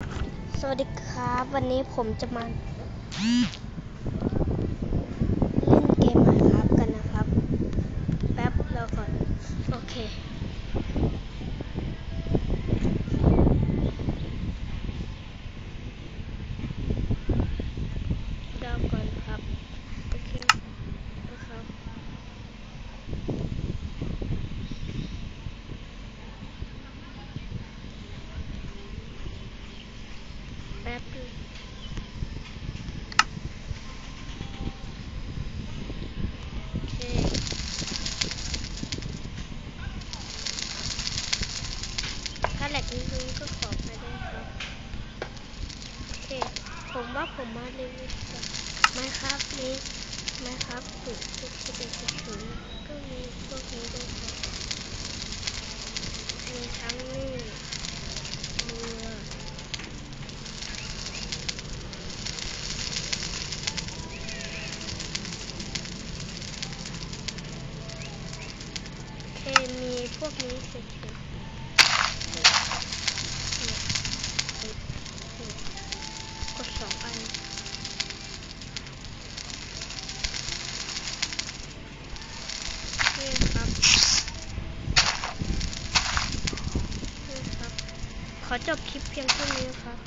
สวัสดีครับ วันนี้ผมจะมา เล่นเกมมาครับกันนะครับ แป๊บรอก่อน โอเค รอก่อนครับ โอเคนะครับ แป๊บนึงถ้าแหลกดึงก็ขอไปด้วยครับ โอเค ผมว่าผมมารีวิวไมครับนี้ไมครับสุดสุดสุดเด็ดสุดก็มีพวกนี้ด้วยครับ มีทั้งนี่เรือ เคมีพวกนี้เฉยๆกดสองอันนี่ครับนี่ครับ ขอจบคลิปเพียงเท่านี้ครับ